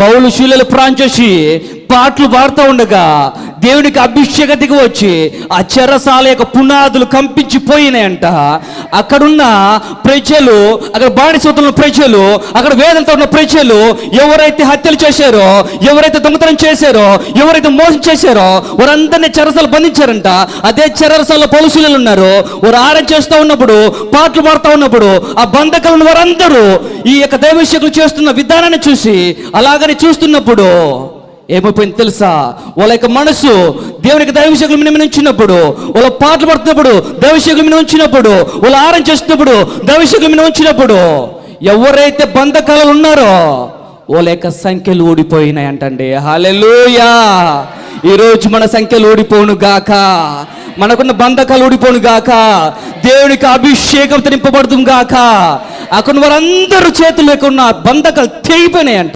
పౌలు శీలలు ప్రాంచేసి పాటలు పాడుతూ ఉండగా దేవునికి అభిషేక దిగి వచ్చి ఆ చెరసాల యొక్క పునాదులు కంపించిపోయినాయంట అక్కడున్న ప్రజలు అక్కడ బానిసతున్న ప్రజలు అక్కడ వేదంతో ఉన్న ప్రజలు ఎవరైతే హత్యలు చేశారో ఎవరైతే దొంగతనం చేశారో ఎవరైతే మోసం చేశారో వారందరినీ చెరసాలు బంధించారంట. అదే చెరసాల పౌలుశీలలు ఉన్నారు. వారు ఆరం చేస్తూ ఉన్నప్పుడు పాటలు పాడుతూ ఉన్నప్పుడు ఆ బంధకాలు వారందరూ ఈ యొక్క దైవశకులు చేస్తున్న విధానాన్ని చూసి అలాగని చూస్తున్నప్పుడు ఏమైపోయింది తెలుసా? వాళ్ళ యొక్క మనసు దేవునికి దైవశకుల మీద ఉంచినప్పుడు వాళ్ళ పాటలు పడుతున్నప్పుడు దైవశకుల మీద ఉంచినప్పుడు వాళ్ళ ఆరం చేస్తున్నప్పుడు దైవశకుల మీద ఉంచినప్పుడు ఎవరైతే బంధకాలు ఉన్నారో వాళ్ళ యొక్క సంఖ్యలు ఓడిపోయినాయి అంటండి. హాలెలూయా ఈరోజు మన సంఖ్యలు ఓడిపోను గాక. మనకున్న బంధకాలు ఓడిపోను గాక. దేవునికి అభిషేకం నింపబడుతుంది గాక. అక్కడ వారందరూ చేతులు లేకున్న బంధకాలు తెగిపోయినాయి అంట.